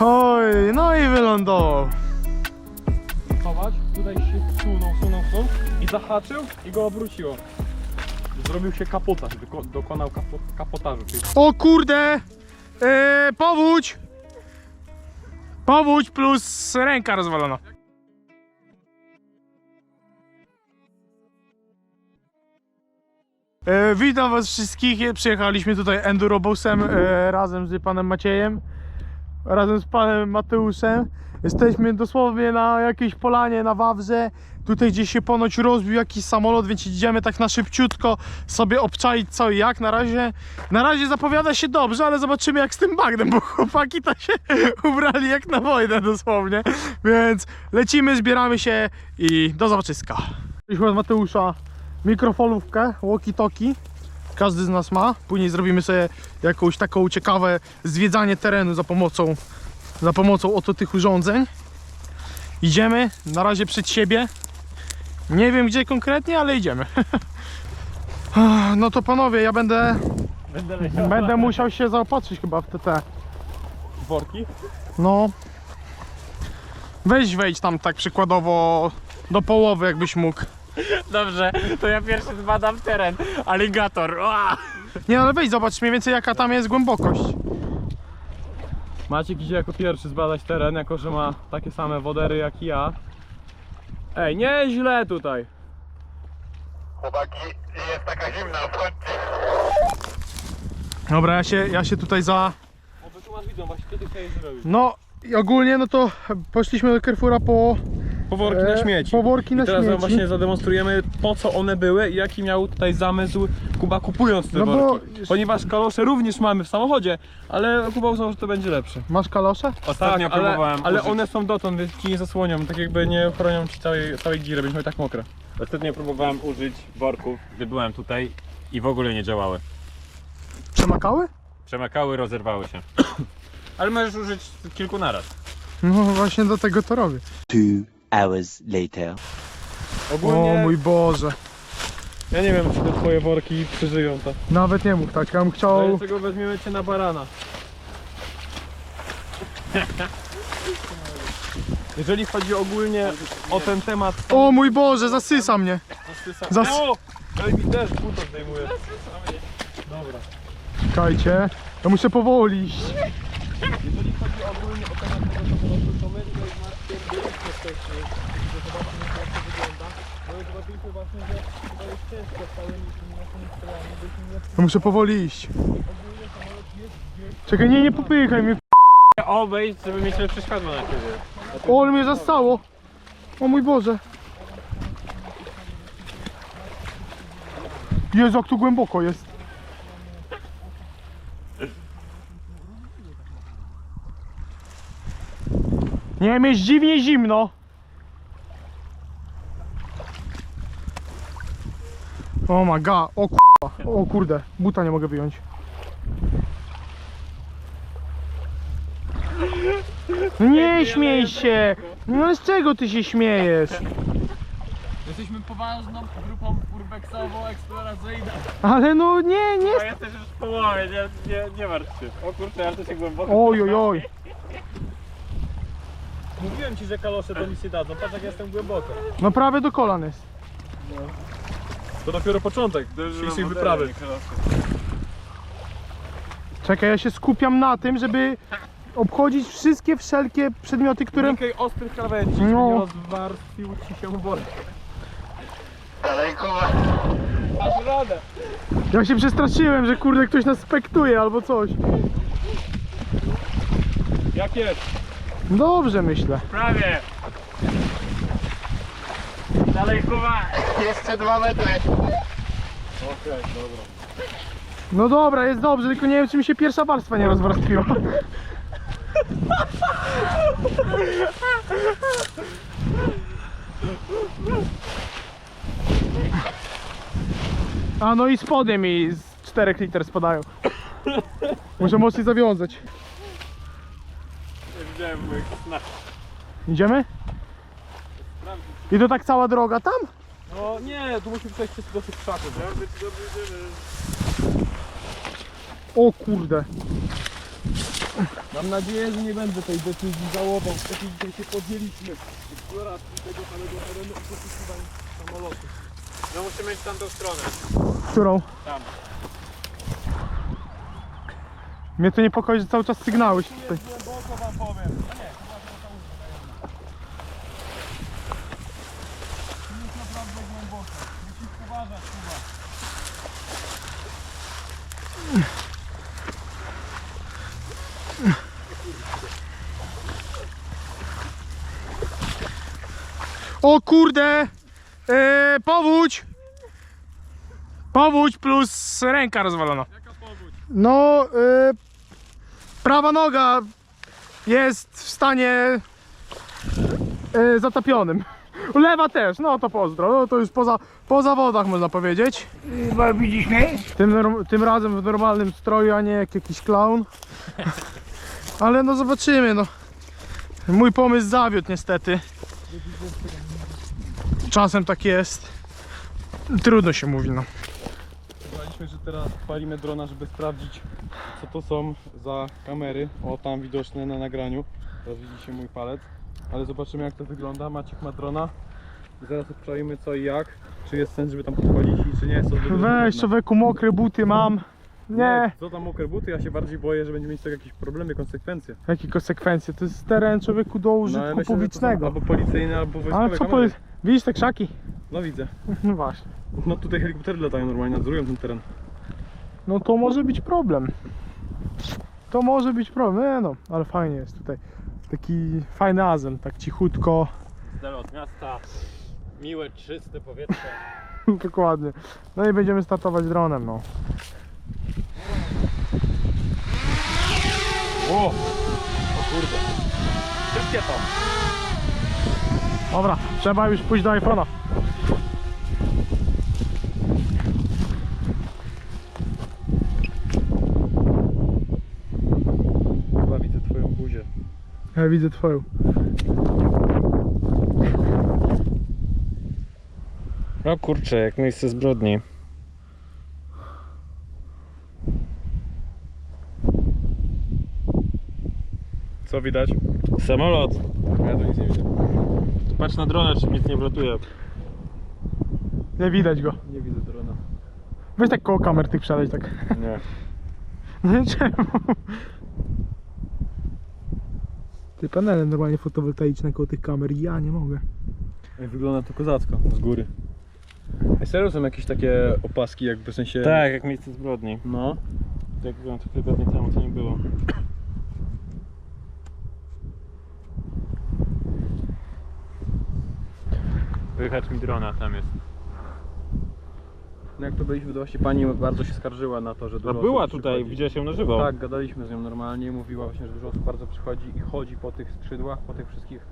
Oj, no i wylądował. Zobacz, tutaj się sunął, sunął, sunął i zahaczył i go obróciło. Zrobił się kapotaż, wyko- dokonał kapo kapotażu, czyli O kurde! Yy, powódź! Powódź plus ręka rozwalona. E, witam was wszystkich. Przyjechaliśmy tutaj endurobusem e, razem z panem Maciejem, razem z panem Mateuszem. Jesteśmy dosłownie na jakiejś polanie na Wawrze. Tutaj gdzieś się ponoć rozbił jakiś samolot, więc idziemy tak na szybciutko sobie obczaić co i jak. Na razie, na razie zapowiada się dobrze, ale zobaczymy jak z tym bagnem, bo chłopaki to się ubrali jak na wojnę dosłownie. Więc lecimy, zbieramy się i do zobaczyska. Mieliśmy od Mateusza mikrofalówkę, walkie-talkie. Każdy z nas ma. Później zrobimy sobie jakąś taką ciekawe zwiedzanie terenu za pomocą, za pomocą oto tych urządzeń. Idziemy, na razie przed siebie. Nie wiem gdzie konkretnie, ale idziemy. No to panowie, ja będę, będę leciał. będę musiał się zaopatrzyć chyba w TT. Worki? No. Weź wejdź tam tak przykładowo do połowy jakbyś mógł. Dobrze, to ja pierwszy zbadam teren. Aligator. Ua! Nie, ale wejdź zobacz mniej więcej jaka tam jest głębokość. Maciek idzie jako pierwszy zbadać teren, jako że ma takie same wodery jak i ja. Ej, nieźle tutaj. Chłopaki, jest taka zimna, wchodźcie. Dobra, ja się, ja się tutaj za... Tu masz widzą, właśnie ty chciałeś zrobić? No i ogólnie no to poszliśmy do Carrefoura po, Poworki na e, śmieci. po worki na I teraz śmieci. właśnie zademonstrujemy po co one były i jaki miał tutaj zamysł Kuba kupując te No bo- worki. Ponieważ kalosze również mamy w samochodzie, ale Kuba uznał, że to będzie lepsze. Masz kalosze? Ostatnio tak, ale, próbowałem ale użyć- one są dotąd, więc ci nie zasłonią, tak jakby nie chronią ci całej, całej giry, będziemy tak mokre. Ostatnio próbowałem użyć worków, gdy byłem tutaj i w ogóle nie działały. Przemakały? Przemakały, rozerwały się. Ale możesz użyć kilku naraz. No właśnie do tego to robię. Two hours later. Ogólnie, O mój Boże. ja nie wiem, czy te twoje worki przeżyją to. Nawet nie mów tak, ja bym chciał... Dlaczego weźmiemy cię na barana? Jeżeli chodzi ogólnie o ten temat... O mój Boże, zasysa mnie. Zas... O! Daj mi też, buto zdejmuję. Dobra. Czekajcie, ja muszę powoli iść. Jeżeli chodzi ogólnie o temat tego samolotu, to my tutaj z Markiem byliśmy wcześniej, że zobaczymy jak to wygląda. No i zobaczyliśmy właśnie, że chyba jest ciężko z całymi tymi naszymi strojami, byśmy nie Ja muszę powoli iść. Czekaj, nie, nie popychaj mnie. Obejść, żeby mieć lepsze światło na ciebie. O, ale mnie zastało. O mój Boże. Jezu, jak tu głęboko jest. Nie wiem, jest dziwnie zimno. O my god, o k***a. O kurde, buta nie mogę wyjąć. No Nie śmiej się! No z czego ty się śmiejesz? Jesteśmy poważną grupą urbexową, eksploracyjną. Ale no nie, nie. A ja też już w połowie, nie, nie, nie martw się. O kurczę, ale to się głęboko. Oj, oj, oj. Mówiłem ci, że kalosze to nic nie dadzą, patrz jak jestem głęboko. No prawie do kolan jest. To dopiero początek dzisiejszej wyprawy. Czekaj, ja się skupiam na tym, żeby obchodzić wszystkie wszelkie przedmioty, które... Unikaj ostrych krawędzi, No. no. nie rozwarstwił ci się worek. Masz radę. Ja się przestraszyłem, że kurde ktoś nas spektuje albo coś. Jak jest? Dobrze myślę. Prawie. Dalej Kuba. Jeszcze dwa metry. Okej, dobra. No dobra, jest dobrze, tylko nie wiem czy mi się pierwsza warstwa nie rozwarstwiła. A no i spodnie mi z 4 liter spadają. Muszę mocniej zawiązać. Widziałem moich snach. Idziemy? I to tak cała droga tam? No nie, tu musimy przejść przez do tych krzaków. O kurde. Mam nadzieję, że nie będę tej decyzji żałował. Taki dzisiaj się podjęliśmy eksploracji tego samego terenu i poszukiwań samolotu. No musimy mieć tamtą stronę. Którą? Tam. Mnie to niepokoi, że cały czas sygnały się tutaj. Głęboko wam powiem. Nie, jest naprawdę głęboko. Musisz uważać chyba. O kurde! Yy, powódź! Powódź plus ręka rozwalona. Jaka powódź? No, yy, prawa noga jest w stanie yy, zatopionym. Lewa też, no to pozdro. No to już poza, po zawodach można powiedzieć. Bo mnie? Tym, tym razem w normalnym stroju, a nie jak jakiś clown. Ale no zobaczymy, no. Mój pomysł zawiódł niestety. Czasem tak jest. Trudno się mówi, no. Że teraz palimy drona, żeby sprawdzić co to są za kamery. O, tam widoczne na nagraniu. Teraz widzicie mój palec. Ale zobaczymy jak to wygląda. Maciek ma drona. I zaraz odczajmy co i jak. Czy jest sens, żeby tam podchodzić i czy nie jest to Weź człowieku, mokre buty mam. Nie, Co tam mokre buty? Ja się bardziej boję, że będzie mieć tak jakieś problemy, konsekwencje. jakie konsekwencje? To jest teren człowieku do No, ale użytku myślę, że to są publicznego. Albo policyjne, albo wojskowe Ale co kamery. powiedz? Widzisz te krzaki? No widzę. No właśnie. No tutaj helikoptery latają normalnie, nadzorują ten teren. No to może być problem. To może być problem. Nie no, ale fajnie jest tutaj. Taki fajny azem, tak cichutko. Z dala od miasta. Miłe, czyste powietrze. Dokładnie. No i będziemy startować dronem, no. O! O kurde. Szybkie to. Dobra, trzeba już pójść do iPhone'a. Chyba widzę twoją buzię. Ja widzę twoją. No kurczę, jak miejsce zbrodni. Co widać? Samolot. Ja tu nic nie widzę. Patrz na dronę, czy nic nie wlatuje. Nie widać go. Nie widzę drona. Weź tak koło kamer tych przeleć tak. Nie. No i czemu? Ty panele normalnie fotowoltaiczne koło tych kamer. Ja nie mogę. Ej, Wygląda to kozacko z góry. Ej, serio są jakieś takie opaski jakby w sensie... Tak, jak miejsce zbrodni. No. Jak byłem tu kilka dni temu, to nie było. Wychacz mi drona, tam jest. No jak to byliśmy, to właśnie pani bardzo się skarżyła na to, że dużo A była tutaj, przychodzi. widziałeś ją na żywo. Tak, gadaliśmy z nią normalnie, mówiła właśnie, że dużo osób bardzo przychodzi i chodzi po tych skrzydłach, po tych wszystkich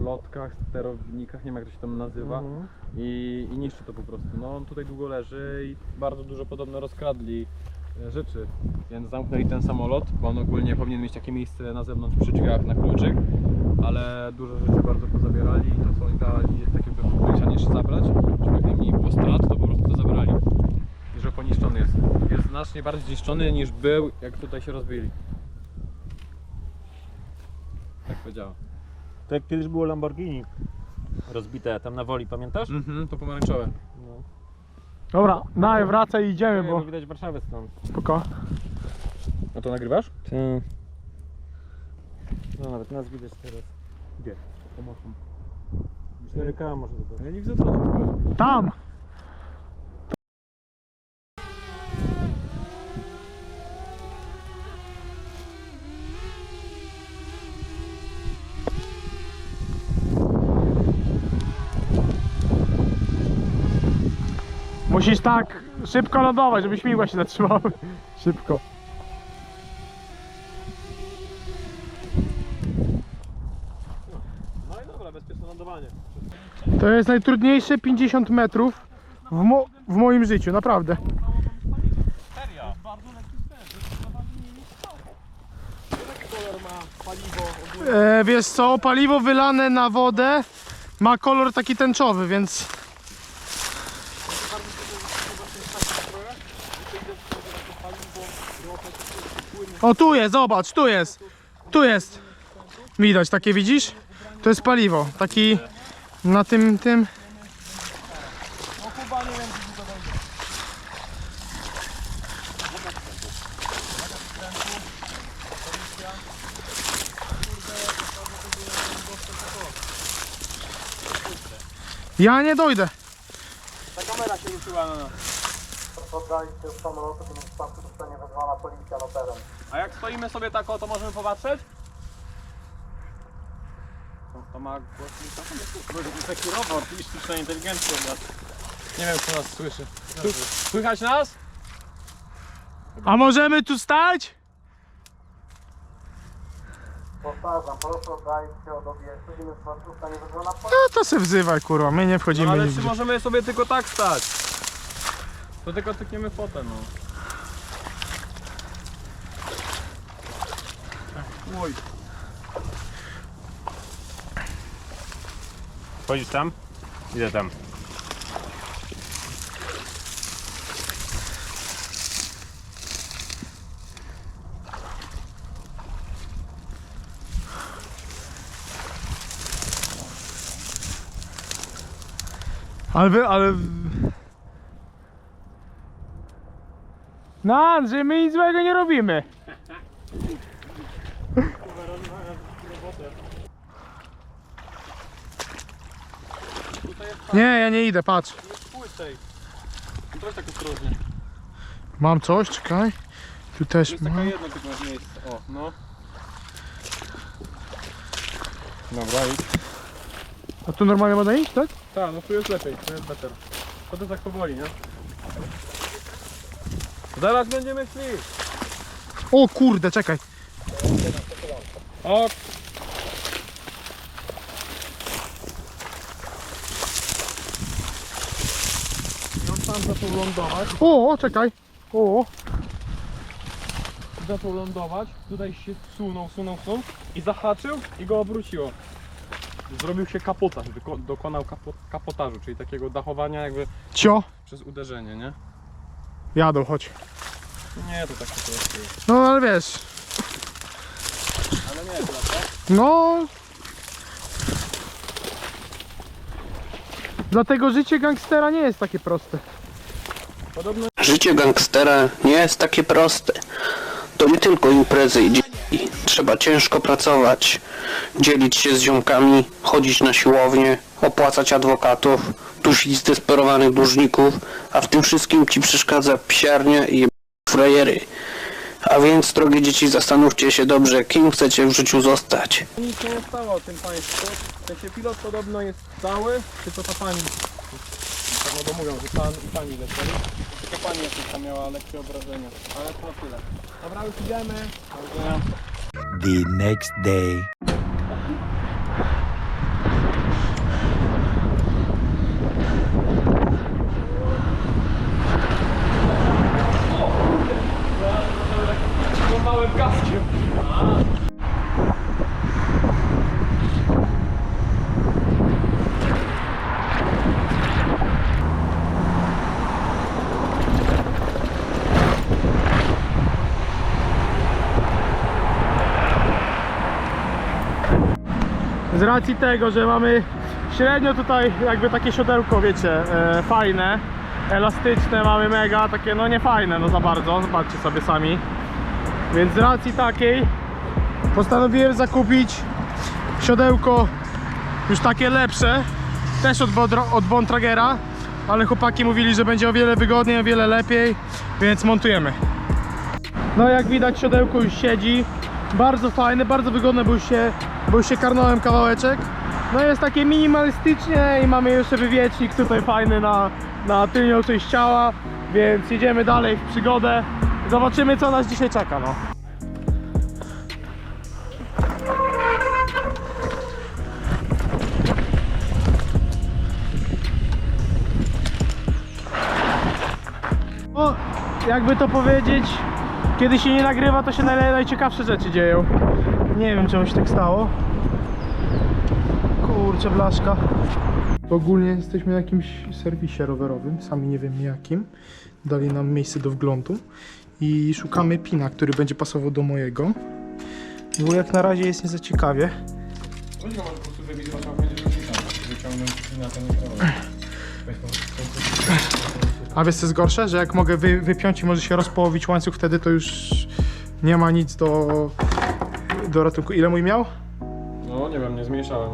lotkach, sterownikach, nie wiem jak to się tam nazywa Mhm. i, i niszczy to po prostu. No on tutaj długo leży i bardzo dużo podobno rozkradli e, rzeczy, więc zamknęli ten samolot, bo on ogólnie powinien mieć takie miejsce na zewnątrz przy drzwiach na kluczyk, ale dużo rzeczy bardzo pozabierali i to co oni dali jest takie których jeszcze zabrać, żeby najmniej było strat, to po prostu to zabrali. I że poniszczony jest. Jest znacznie bardziej zniszczony niż był, jak tutaj się rozbili. Tak powiedziała. To jak kiedyś było Lamborghini rozbite tam na woli, pamiętasz? Mhm, to pomarańczowe. No. Dobra, daj, wracaj i idziemy, bo bo widać Warszawę stąd. spoko. A to nagrywasz? No nawet nas widać teraz. Gdzie? Pomocą. 4K może zobaczyć. Ja nie widzę. Tam! Musisz tak szybko lądować, żeby śmigła się zatrzymały. Szybko. No i dobra, bezpieczne lądowanie. To jest najtrudniejsze 50 metrów w, mo w moim życiu, naprawdę. Serio? Bardzo lekki kolor ma paliwo? E, wiesz co, paliwo wylane na wodę ma kolor taki tęczowy, więc Bardzo się zobaczyć w takich strojach. I to idę w takie paliwo, ropę, to wszystko płynie O tu jest, zobacz, tu jest. Tu jest. Widać, takie widzisz? To jest paliwo. Taki na tym, tym. No. Ja nie dojdę. Ta kamera się ruszyła na nas. Poddaliście z samolotu, to w przypadku zostanie wezwana policja na teren. A jak stoimy sobie tak o, to możemy popatrzeć? To, to ma głośnik Może to jest taki robot i sztuczna inteligencja. Nie wiem, czy nas słyszy. Słychać nas? A możemy tu stać? Powtarzam, proszę oddalić się od obiektu, gdy w przypadku zostanie wezwana policja. No to se wzywaj, kurwa, my nie No wchodzimy ale nigdzie. czy możemy sobie tylko tak stać? To tylko tykniemy fotę, no. Oj. Chodzisz tam? Idę tam. Ale wy, ale... No Andrzej, my nic złego nie robimy. Nie, ja nie idę, patrz. Płycej. No trochę tak ostrożnie. Mam coś, czekaj. Tu też Jest taka mam. jedno tylko miejsce. O, no. Dobra, idź. A tu normalnie można iść, tak? Tak, no tu jest lepiej, tu jest better. To to tak powoli, nie? Zaraz będziemy szli. O kurde, czekaj. O, I on tam zaczął lądować, O, czekaj. O, zaczął lądować, tutaj się sunął, sunął, sunął i zahaczył i go obróciło. Zrobił się kapotaż, wyko- dokonał kapo- kapotażu, czyli takiego dachowania jakby cio. przez uderzenie, nie? Jadą, chodź. Nie, to tak jest. No ale wiesz, Ale nie jest łatwe. no... Dlatego życie gangstera nie jest takie proste. Życie gangstera nie jest takie proste. To nie tylko imprezy i dzieci. Trzeba ciężko pracować, dzielić się z ziomkami, chodzić na siłownię, opłacać adwokatów, dusić zdesperowanych dłużników, a w tym wszystkim ci przeszkadza psiarnia i frajery. A więc, drogie dzieci, zastanówcie się dobrze, kim chcecie w życiu zostać. nic się nie stało o tym państwu. W sensie pilot podobno jest cały, tylko ta pani. Tak no to mówią, że pan i pani lecieli. Tylko pani jakaś tam miała lekkie obrażenia. Ale to tyle. Dobra, już idziemy. Do widzenia. The next day. małym kaskiem. Racji tego, że mamy średnio tutaj jakby takie siodełko, wiecie, e, fajne, elastyczne, mamy mega, takie no nie fajne, no za bardzo, zobaczcie sobie sami. Więc z racji takiej postanowiłem zakupić siodełko już takie lepsze, też od, od Bontragera, ale chłopaki mówili, że będzie o wiele wygodniej, o wiele lepiej, więc montujemy. No jak widać siodełko już siedzi Bardzo fajne, bardzo wygodne, bo już się, bo już się karnąłem kawałeczek. No jest takie minimalistycznie i mamy jeszcze wywiecznik tutaj fajny na, na tylnią część ciała. Więc jedziemy dalej w przygodę. Zobaczymy co nas dzisiaj czeka no. No, jakby to powiedzieć, kiedy się nie nagrywa, to się naj, najciekawsze rzeczy dzieją. Nie wiem, czemu się tak stało. Kurczę, blaszka. Ogólnie jesteśmy na jakimś serwisie rowerowym, sami nie wiemy jakim. Dali nam miejsce do wglądu i szukamy pina, który będzie pasował do mojego. Bo jak na razie jest nie za ciekawie. Weź go po prostu wybić, będzie wyciągnąć na ten kawałek. A wiesz co jest gorsze? Że jak mogę wy, wypiąć i może się rozpołowić łańcuch, wtedy to już nie ma nic do, do ratunku. Ile mój miał? No nie wiem, nie zmniejszałem.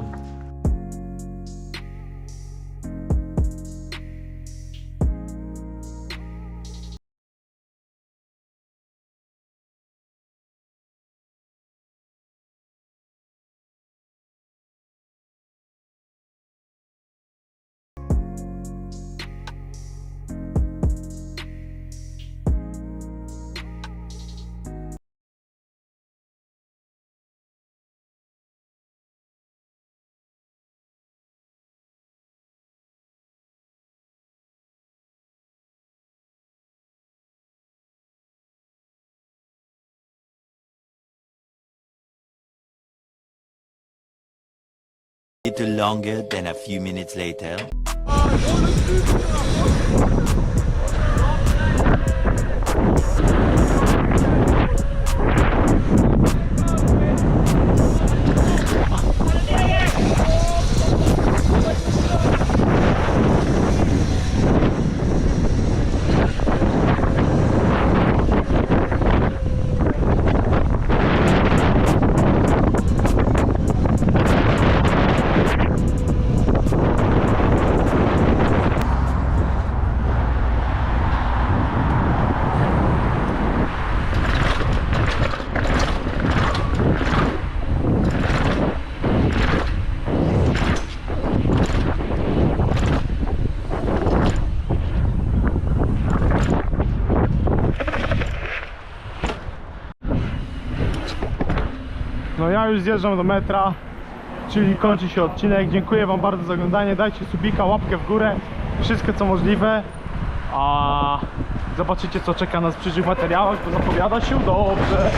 Little longer than a few minutes later. Już zjeżdżam do metra, czyli kończy się odcinek. Dziękuję wam bardzo za oglądanie. Dajcie subika, łapkę w górę, wszystko co możliwe. A zobaczycie co czeka nas w przyszłych materiałach, bo zapowiada się dobrze.